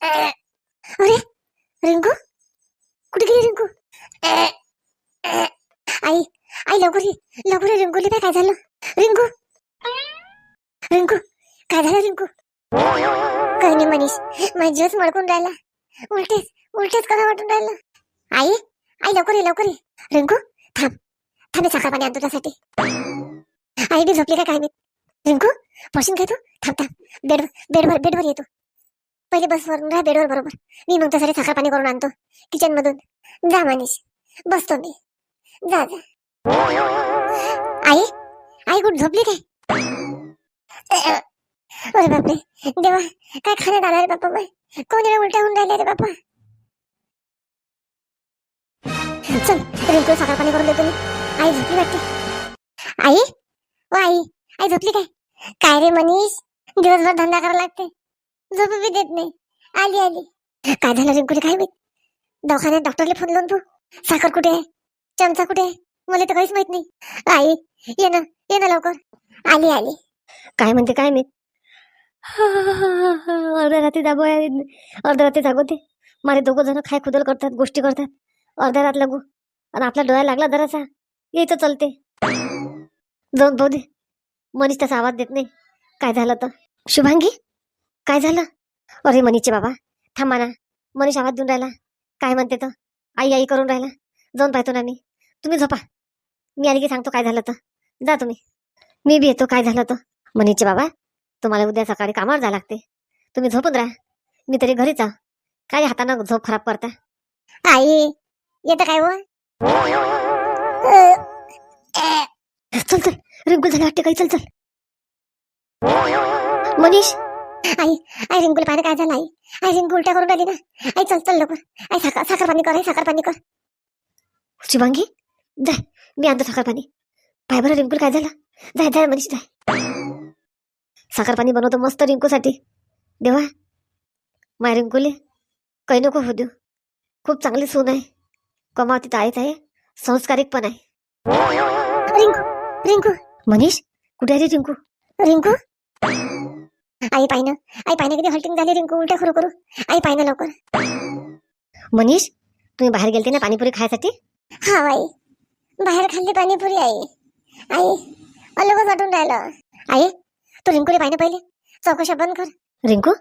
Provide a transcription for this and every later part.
अरे रिंकू कुठे गेली रिंकू आई आई लवकर ये लवकर रिंकूली काय झालं रिंकू रिंकू काय झालं रिंकू काही नाही मनीष माझा जीवच मडकून राहिला उलटेच उलटेच कसं वाटून राहिलं आई आई लवकर ये लवकर ये रिंकू थांब थांब साखर पाणी आणतो त्यासाठी आई बी झोपली का काय मी रिंकू पशीन काय तू. थांब थांब. बेड बेडवर बेडवर येतो पहिले बसवर राहा बेडवर बरोबर. मी मग त्यासाठी साखर पाणी करून आणतो. किचन मधून. जा मानिश बसतो मी. जा जा. आई आई कुठ झोपली काय? अरे बापरे. देवा काय खाण्यात आला रे बाप्पा कोण येणं उलट्या होऊन राहिले रे बाप्पा चल रिंकू साखर पाणी करून देतो मी. आई झोपली वाटते. आई ओ आई आई झोपली काय? काय रे मनीष? दिवसभर धंदा करावा लागते. झोपू बी देत नाही. आली आली. काय झालं रिंकूले काय माहीत? दवाखान्यात डॉक्टरला फोन लावून तू साखर कुठे आहे? चमचा कुठे आहे? मला तर काहीच माहीत नाही. आई ये ना ये ना लवकर. आली आली. काय म्हणते काय माहीत? अर्ध्या रात्री दाबो अर्ध्या रात्री जागवते. मारे दोघं जण खाय खुदल करतात गोष्टी करतात. अर्ध्या रात लागू. आणि आपला डोळा लागला जरासा येतं चलते. जाऊन भाऊ दे. मनीष तसा आवाज देत नाही. काय झालं तर? शुभांगी काय झालं? अरे मनीषचे बाबा थांबा ना. मनीष आवाज देऊन राहिला. काय म्हणते तर आई आई करून राहिला. जाऊन पाहतो ना मी. तुम्ही झोपा. मी आली की सांगतो काय झालं तर. जा तुम्ही. मी बी येतो. काय झालं तर? मनीषचे बाबा तुम्हाला उद्या सकाळी कामावर जा लागते. तुम्ही झोपून राहा. मी तरी घरीच आहो काय हातानं झोप खराब करता? आई येतं काय हो? चल चल. रिंकू झालं वाटते काही चल चल. मनीष. आई आई रिंकूल पाहिजे काय झालं आई? आई रिंकू उलट्या करून राहिली ना. आई चल चल लवकर. आई साखर साखर पाणी कर आई साखर पाणी कर. शिवांगी जाय मी आणतो साखर पाणी. पाय बरं रिंकूला काय झालं? जाय जाय मनीष जाय साखर पाणी बनवतो मस्त रिंकूसाठी. देवा. माय रिंकूले काही नको हो देऊ. खूप चांगली सून आहे. कमावती तर आहेच आहे. संस्कारिक पण आहे. रिंकू मनीष कुठे आहे रे रिंकू? रिंकू? आई पाहिनं आई पाहिनं किती हल्टिंग झाली रिंकू उलट्या करू करू आई पाहिनं लवकर. मनीष तुम्ही बाहेर गेलते ना पाणीपुरी खायसाठी? हा आई. बाहेर खाल्ली पाणीपुरी आई. आई अलगच वाटून राहिलं. आई तू रिंकूला पाहिजे पहिले? चौकशा बंद कर. रिंकू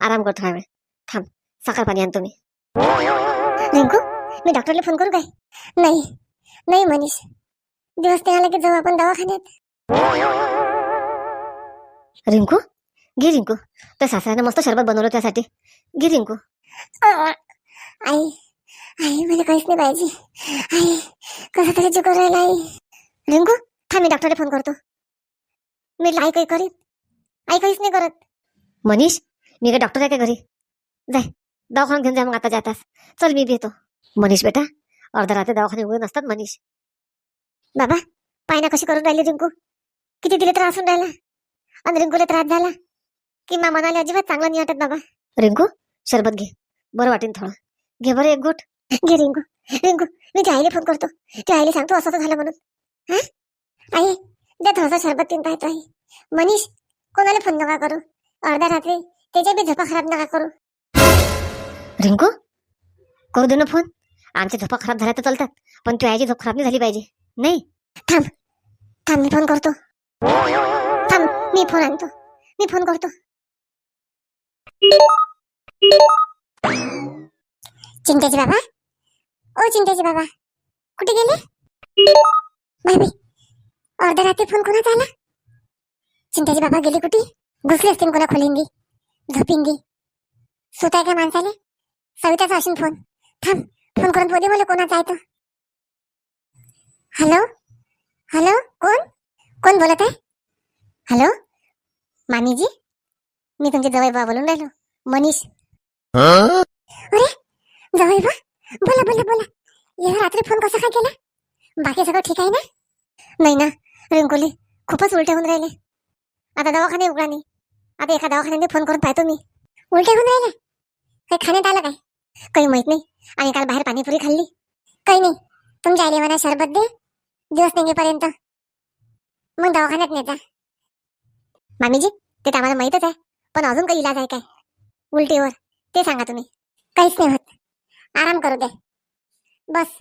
आराम कर थोडा वेळ. थांब साखर पाणी आणतो मी. रिंकू मी डॉक्टरला फोन करू काय? नाही नाही मनीष. दिवस ते आला की जाऊ आपण दवाखान्यात. रिंकू घे रिंकू. त्या सासऱ्यानं मस्त शरबत बनवलं त्यासाठी. घे रिंकू. आई आई मला काहीच नाही पाहिजे. आई कसं तरी चुकून राहिला आई. रिंकू थांब मी डॉक्टरला फोन करतो. मी आई काही करीन. आई काहीच नाही करत. मनीष मी काय डॉक्टर आहे का घरी? जाय दवाखान्यात घेऊन जा मग आता जातास चल मी येतो. मनीष बेटा अर्धा रात्री दवाखाने उघडे नसतात मनीष. बाबा पायना कशी करून राहिली रिंकू? किती तिला त्रास होऊन राहिला? आणि रिंकूला त्रास झाला? की मा मनाला अजिबात चांगला नाही वाटत बाबा. रिंकू शरबत घे. बरं वाटेन थोडं. घे बरं एक घोट. घे रिंकू. रिंकू मी त्या आईला फोन करतो. त्या आईला सांगतो असं झालं म्हणून. हा? आई द्या थोडासा शरबत पिऊन पाहतो आई. मनीष कोणाला फोन नका करू. अर्ध्या रात्री त्याच्या बी झोपा खराब नका करू. रिंकू करू दे ना फोन. आमच्या झोपा खराब झाल्या तर चालतात पण तू आईची झोप खराब नाही झाली पाहिजे. नाही. थांब. थांब मी फोन करतो. थांब मी फोन आणतो. मी फोन करतो. चिंतेचे बाबा? ओ चिंतेचे बाबा. कुठे गेले? भाभी अर्धा रात्री फोन कोणाचा आला? चिंतेचे बाबा गेले कुठे? घुसले असतील कोणा खोलींगी? झोपिंगी? सुताय का माणसाले? सविताचा असेल फोन थांब फोन करून बोले मला कोणाचा आहे तो. हॅलो? हॅलो? कोण? कोण बोलत आहे? हॅलो? मामीजी? मी तुमचे जवळ बा बोलून राहिलो. मनीष. अरे जवळ बा? बोला बोला बोला. या रात्री फोन कसा काय केला? बाकी सगळं ठीक आहे ना? नाही ना रिंकोली खूपच उलटे होऊन राहिले. आता दवाखाने उघडा नाही. आता एका दवाखान्याने फोन करून पाहतो मी. उलटे होऊन राहिले? काही खाण्यात आलं काय? काही माहीत नाही. आणि काल बाहेर पाणीपुरी खाल्ली. काही नाही. तुमच्या आईले म्हणा शरबत दे दिवस निघेपर्यंत. मग दवाखान्यात नेता मामीजी ते तर आम्हाला माहीतच आहे पण अजून काही इलाज आहे काय? उलटीवर ते सांगा तुम्ही. काहीच नाही होत. आराम करू दे. बस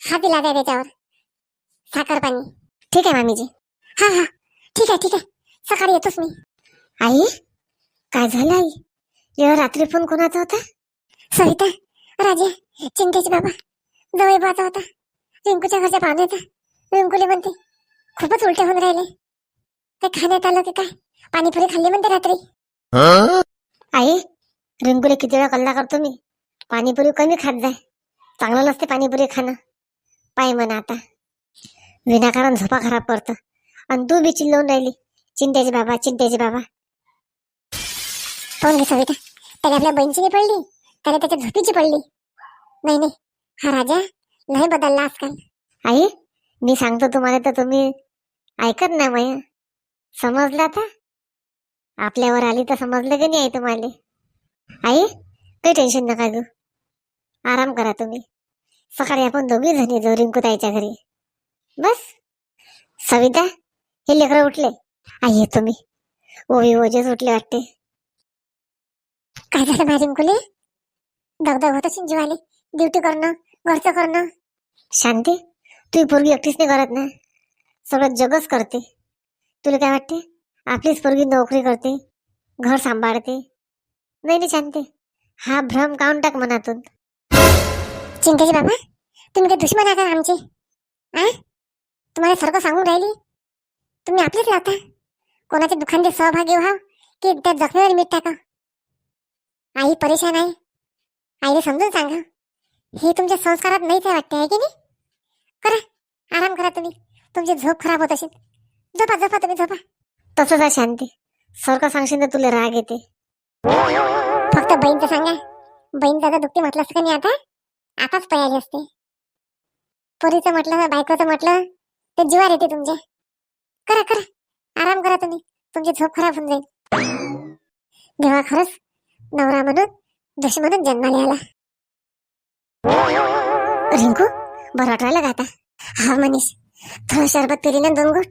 हात इलाज आहे त्याच्यावर. साखर पाणी. ठीक आहे मामीजी. हा हा. ठीक आहे ठीक आहे. सकाळी येतोच मी. आई काय झालं आई? या रात्री फोन कोणाचा होता? सविता राजे चिंतेचे बाबा. जवळबाचा होता. रिंकूच्या घरच्या पाहुण्याचा. रिंकूले म्हणते. खूपच उलटे होऊन राहिले. काय खाण्यात आलं की काय? पाणीपुरी खाल्ली म्हणते रात्री. आई रिंकूले किती वेळा कल्ला करतो मी. पाणीपुरी कमी खात जाय. चांगलं नसते पाणीपुरी खाणं. पाय म्हणा आता. विनाकारण झोपा खराब पडतं आणि तू बी चिल्लवून राहिली. चिंतेचे बाबा चिंतेचे बाबा. पाहून घे सविता. त्याला आपल्या बहिणीची नाही पडली. त्याला त्याच्या झोपीची पडली. नाही नाही. हा राजा नाही बदलला आजकाल. आई मी सांगतो तुम्हाला तर तुम्ही ऐकत नाही मया. समजलं आता? आपल्यावर आली तर समजलं की नाही आई तुम्हाला? आई काही टेन्शन नका घेऊ. आराम करा तुम्ही. सकाळी आपण दोघी जणी जाऊ रिंकू ताईच्या घरी. बस. सविता हे लेकरं उठले. आई येतो मी ओवी ओजेच उठले वाटते. काय झालं माझ्या रिंकूले दगदग होत असेल जीवाले ड्युटी करणं घरचं करणं. शांती? तू पोरगी एकटीच नाही करत ना? सगळं जगच करते. तुला काय वाटते? आपलीच पोरगी नोकरी करते घर सांभाळते. नाही नाही छानते हा भ्रम काढून टाक मनातून. चिंतेचे बाबा तुम्ही काही दुश्मन आहे का आमचे? आ? तुम्हाला सारखं सांगून राहिली? तुम्ही आपलीच लावता? कोणाच्या दुखांचे सहभागी व्हा की त्या जखमेवर मीठ टाका आई परेशान आहे. आईला समजून सांगा. हे तुमच्या संस्कारात नाहीच आहे वाटते आहे की नाही? करा. आराम करा तुम्ही. तुमची झोप खराब होत असेल. झोपा झोपा तुम्ही झोपा. तसंच आहे शांती. सारखं सांगशील तर तुला राग येते. फक्त बहीणचं सांगा. बहीण दादा दुखते म्हटलं असतं का नाही आता? आताच पयाली असते. पोरीचं म्हटलं बायकोचं म्हटलं ते जीवार येते तुमच्या करा करा. आराम करा तुम्ही. तुमची झोप खराब होऊन जाईल. देवा खरंच नवरा म्हणून दुश्मनच जन्माला आला. रिंकू? बरं वाटून राहिलं का आता? हा मनीष. थोडं शरबत पिली ना दोन गोट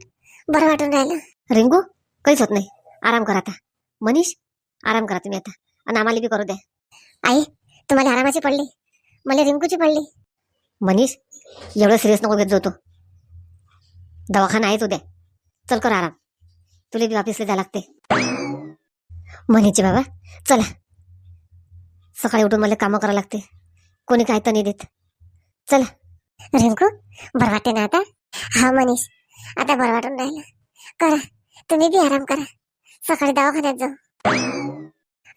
बरं वाटून राहिलं. रिंकू काहीच होत नाही. आराम करा आता. मनीष आराम करा तुम्ही आता. आणि आम्हाला बी करू द्या. आई तुम्हाला आरामाची पडली. मला रिंकूची पडली. मनीष एवढं सिरियस नको घेत जो तू. दवाखाना आहेच उद्या. चल कर आराम. तुला बी ऑफिसला जायला लागते. मनीचे बाबा चला. सकाळी उठून मला कामं करावं लागते. कोणी काय तर नाही देत. चला. रिंकू बरं वाटते ना आता? हा मनीष. आता बरं वाटून राहिलं. करा. तुम्ही बी आराम करा. सकाळी दवाखान्यात जाऊ.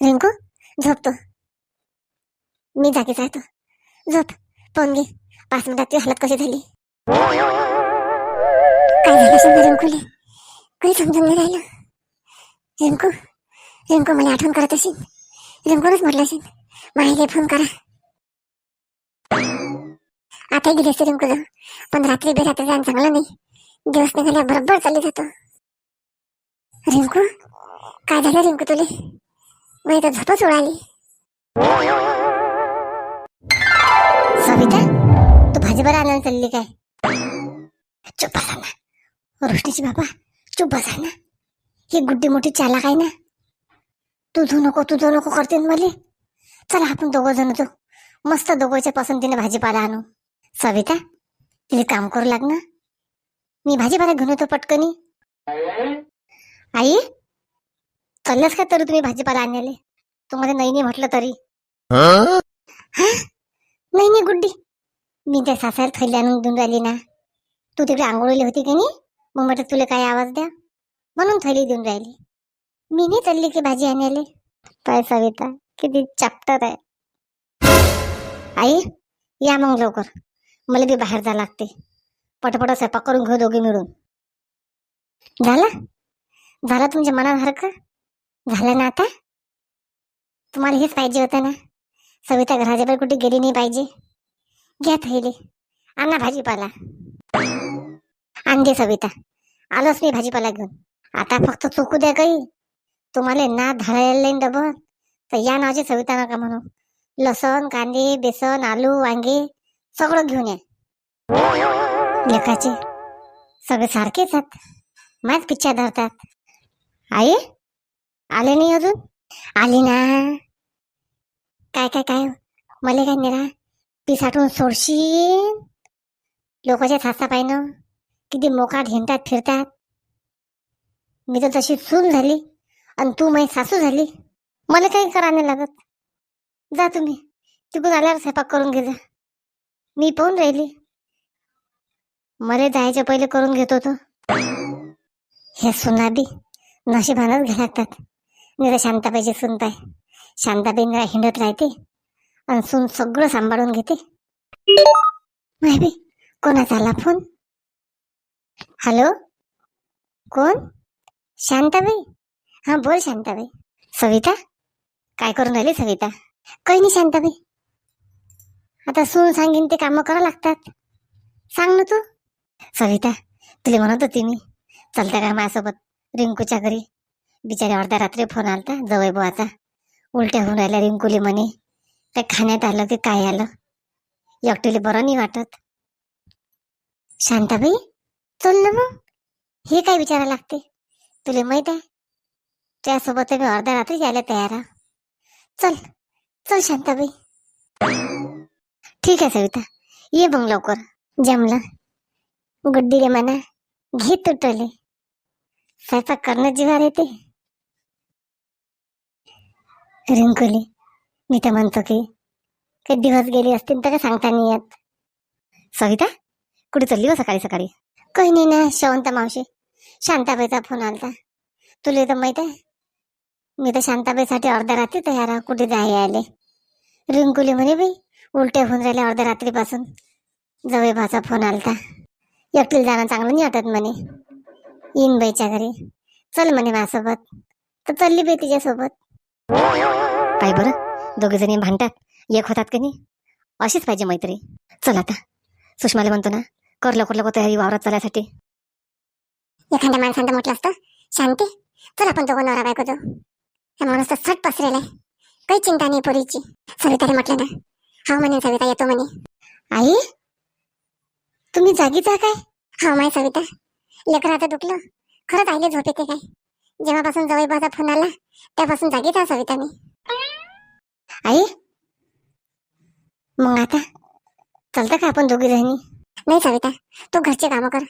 रिंकू झोपतो मी जागीच राहतो. झोप. पाहून घे. पाच मिनिटात ती हालत कशी झाली? काय झालं समजा रिंकूले काही समजून नाही राहिलं. रिंकू रिंकू मला आठवण करत असेल. रिंकूनच म्हटलं असेल. माहिती फोन करा. आता गेली असते रिंकू जाऊ पण रात्री बेरात्री जाणं चांगलं नाही. दिवस निघाल्या बरोबर चालली जातो. रिंकू काय झालं रिंकू तुले? मी तर झोपच उडाली. सविता तू भाजीभर आणायला चालली काय? चुप बसा ना. रोशनीची बाबा चुप बसा ना. ही गुड्डी मोठी चालाक आहे ना. तू धू नको तू धू नको करते ना चला आपण दोघं जण जाऊ. मस्त दोघांच्या पसंतीने भाजीपाला आणू. सविता तिला काम करू लाग ना. मी भाजीपाला घेऊन येतो पटकनी. आई चालल्यास का तरी तुम्ही भाजीपाला आणले तुम्हाला नाही नाही म्हटलं तरी. हा? नाही नाही गुड्डी. मी त्या सासऱ्याला थैली आणून देऊन राहिली ना. तू तिकडे आंघोळीली होती की नाही? मग म्हटलं तुला काय आवाज द्या. म्हणून थैली देऊन राहिली. मी नाही चालली की भाजी आणायले. पाय सविता किती चॅप्टर आहे. आई या मग लवकर. मला बी बाहेर जावं लागते पटपट स्वयंपाक करून घेऊ दोघे मिळून. झाला? झाला तुमच्या मनासारखं झालं ना आता? तुम्हाला हेच पाहिजे होतं ना? सविता घराच्या बाहेर कुठे गेली नाही पाहिजे? घ्या थैली. आणा भाजीपाला. आणते सविता. आलोच मी भाजीपाला घेऊन. आता फक्त चुकू द्या काही. तुम्हाला ना धरायला डबल. तर या नावाची सविता नका म्हणू. लसण कांदे बेसन आलू वांगे. सगळं घेऊन या. लेखाचे सगळे सारखेच आहेत. माझ पिच्छा धरतात. आई आले नाही अजून? आली ना. काय काय काय? मले काय निरा पिसाटून सोडशील लोकांच्या सासा पाहिनं किती मोकाट हिंडतात फिरतात. मी तर तशी सून झाली आणि तू माझी सासू झाली. मला काही करा नाही लागत. जा तुम्ही. तिकडून आल्यावर स्वयंपाक करून घे जा. मी पाहून राहिली. मला जायच्या पहिले करून घेत होतो हे सुनाबी नशिबानच घ्या लागतात. निरा शांताबाईची सुनताय शांताबाई निरा हिंडत राहते आणि सून सगळं सांभाळून घेते. माहिती कोणाचा आला फोन? हॅलो? कोण? शांताबाई? हा बोल शांताबाई. सविता? काय करून राहिली सविता? काही नाही शांताबाई. आता सून सांगीन ते कामं करा लागतात. सांग ना तू. सविता तुला म्हणत होती मी. चलता का माझ्यासोबत रिंकूच्या घरी. बिचारी अर्ध्या रात्री फोन आलता जवळ बुवाचा. उलट्या होऊन राहिल्या रिंकूली म्हणे. काय खाण्यात आलं की काय आलं? एकटीला बरं नाही वाटत. शांताबाई चल ना मग. हे काय विचारा लागते? तुला माहीत आहे? त्यासोबत मी अर्ध्या रात्री यायला तयार आहे. चल चल शांताबाई. ठीक आहे सविता. ये मग लवकर. जमलं. गुड्डी रे म्हणा घे तुटले स्वयंपाक करणं जीवार येते. रिंकुली मी तर म्हणतो की काही दिवस गेले असतील तर काय सांगता नाही येत. सविता कुठे चालली हो सकाळी सकाळी? काही नाही ना शवंता मावशी. शांताबाईचा फोन आलता. तुला तर माहीत आहे. मी तर शांताबाईसाठी अर्ध्या रात्री तयार आहे कुठे जाय आले. रिंकुली म्हणे बाई उलट्या होऊन राहिल्या अर्ध्या रात्रीपासून. जवळ भाचा फोन आलता. एकटीला जाणं चांगलं नाही वाटत म्हणे. येईन बाईच्या घरी. चल म्हणे माझ्यासोबत. तर चलली बाई तिच्यासोबत. काय बरं दोघे जणी भांडतात. एक होतात की नाही? अशीच पाहिजे मैत्री. चल आता. सुषमाला म्हणतो ना कर लवकर लवकर तयारी वावरात चालण्यासाठी एखाद्या माणसानं म्हटलं असतं शांती. चल आपण दोघं नवरा बायको जाऊ. माणूस तर सट पसरेला आहे. काही चिंता नाही पोरीची. सविताने म्हटलं ना हा म्हणे सविता येतो म्हणे. आई? तुम्ही जागीच आहे काय? हा माय सविता. लेकराचं दुखलं. खरंच आईले झोप येते काय? जेव्हापासून जवळ माझा फोन आला त्यापासून जागीच आहे सविता मी. आई? मग आता? चालतं का आपण दोघी जणी? नाही सविता तू घरचे कामं कर.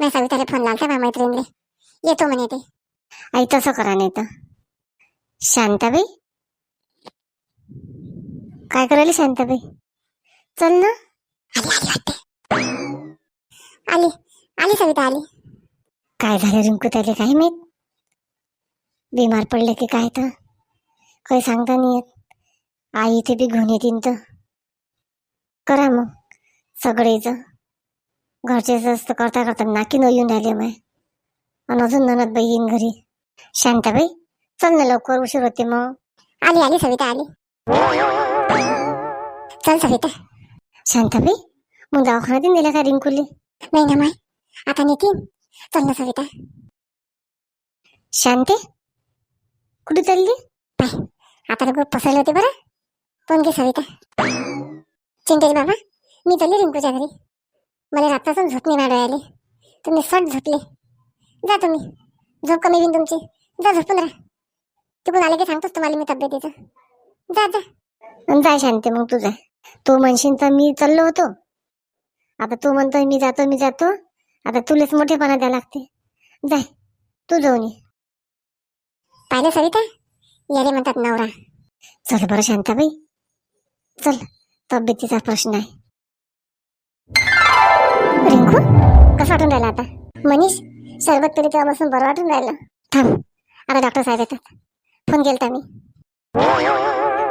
मी सविताला फोन लावता बा मैत्रिणीले? येतो म्हणे ते. आई तसं करा नाही तर. शांताबाई? काय करायला शांताबाई? चल ना. आली आली वाटते. आली आली सविता आली. काय झालं रिंकू त्याले काय माहीत? बिमार पडले की काय तर? काही सांगता नाही येत. आई इथे बी घेऊन येतील तर. करा मग सगळेच घरचे जास्त करता करता नाकी न येऊन राहिले माय. आणि अजून ननद बाई येईन घरी. शांताबाई चल ना लवकर उशीर होते मग. आली आली सविता आली. चल सविता. शांताबाई मग दवाखान्यात दिला का रिंकुली नाही ना माय. आता नेतीन. चल ना सविता. शांती कुठे चालली? पाय आता नको पसरले होते बरं. पण घे सविता. चिंतेश बाबा मी चालली रिंकूच्या घरी. मला रात्रापासून झोप नाही मिळाली तुम्ही सट झोपले. जा तुम्ही. झोप कमी होईन तुमची. जा झोपून राहा. तिकडून आले की सांगतोच तुम्हाला मी तब्येतीचं. जा जा. जाय शांती मग तू जाय तू म्हणशील तर मी चाललो होतो. आता तू म्हणतोय मी जातो मी जातो. आता तुलाच मोठेपणा द्या लागते. जाय तू जाऊन ये. पाहिलं सविता? याले म्हणतात नवरा. चल बरं शांताबाई. चल तब्येतीचा प्रश्न आहे. रिंकू कसं वाटून राहिलं आता? मनीष सरबत तरी तेव्हापासून बरं वाटून राहिलं. थांब आता डॉक्टर साहेब येतात. फोन केलता मी.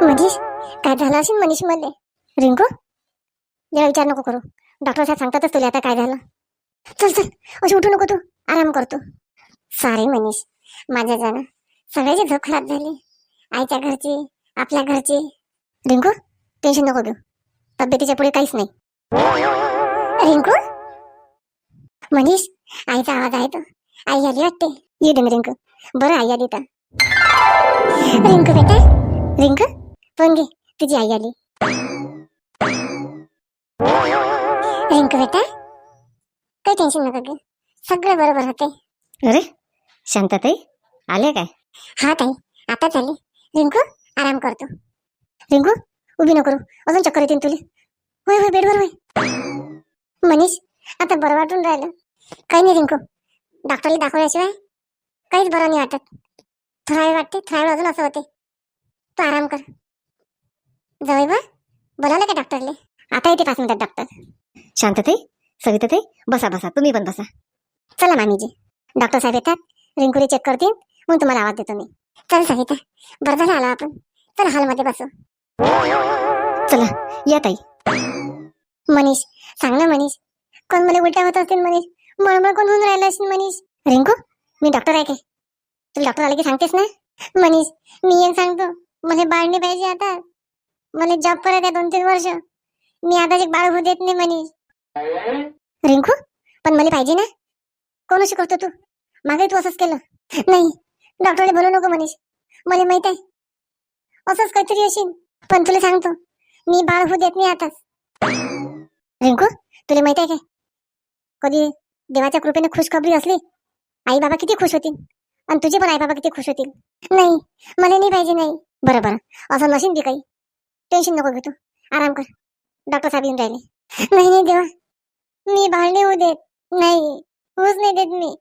मनीष काय झालं असेल मनीषमध्ये रिंकू? जरा विचार नको करू. डॉक्टर साहेब सांगतातच तुला आता काय झालं. चल चल. अशी उठू नको तू. आराम करतो सारे मनीष. माझ्या जाणं. सगळ्याची झोप खराब झाली. आईच्या घरची आपल्या घरची. रिंकू टेन्शन नको घेऊ. तब्येतीच्या पुढे काहीच नाही. रिंकू? मनीष आईचा आवाज आहे तो. आई आली वाटते. ये दे रिंकू. बरं आई आली तर. रिंकू बेटा. रिंकू पण घे. तुझी आई आली. रिंकू बेटा? काही टेन्शन नका घेऊ. सगळं बरोबर होते अरे शांताताई आले काय? हा ताई आता चालले रिंकू आराम करतो रिंकू उभी नको करू अजून चक्कर येतील तुला. होय होय बेडवर होय. मनीष आता बरं वाटून राहिलं. काही नाही रिंकू. डॉक्टरला दाखवल्याशिवाय काहीच बरं नाही वाटत. थोडा वेळ वाटते थोडा वेळ अजून असं होते. तू आराम कर. जाऊ बा. बोलावलं का डॉक्टरले आता येते पाच मिनिटात डॉक्टर शांतते सविताते बसा बसा तुम्ही पण बसा. चला मामीजी. डॉक्टर साहेब येतात. रिंकुरी चेक करतील. मग तुम्हाला आवाज देतो मी. चल सविता बरं झालं आलो आपण. चल हॉलमध्ये बसू. चला या ताई. मनीष सांग ना मनीष. कोण मला उलट्या होत असतील मनीष? मळमळ कोण होऊन राहिला असेल मनीष? रिंकू मी डॉक्टर आहे काय तुला डॉक्टर आले की सांगतेस ना? मनीष मी एक सांगतो. मला बाळणी पाहिजे आता. मला जॉब करायचं दोन तीन वर्ष. मी आता एक बाळ होऊ देत नाही म्हणे. रिंकू पण मला पाहिजे ना. कोण शिकवतो करतो तू? मागे तू असंच केलं. नाही डॉक्टरला बोलू नको मनीष मला माहीत आहे. असंच काहीतरी असेल. पण तुला सांगतो मी बाळ होऊ देत नाही आताच. रिंकू तुला माहीत आहे काय? कधी देवाच्या कृपेने खुशखबरी असली आई बाबा किती खुश होतील. आणि तुझे पण आई बाबा किती खुश होतील. नाही मला नाही पाहिजे नाही. बरं बरं. असं नशीन बी काही. टेन्शन नको घेतो तू. आराम कर. डॉक्टर साहेब येऊन राहिले. नाही नाही देवा. मी भांडे होऊ देत नाही. होऊच नाही देत मी.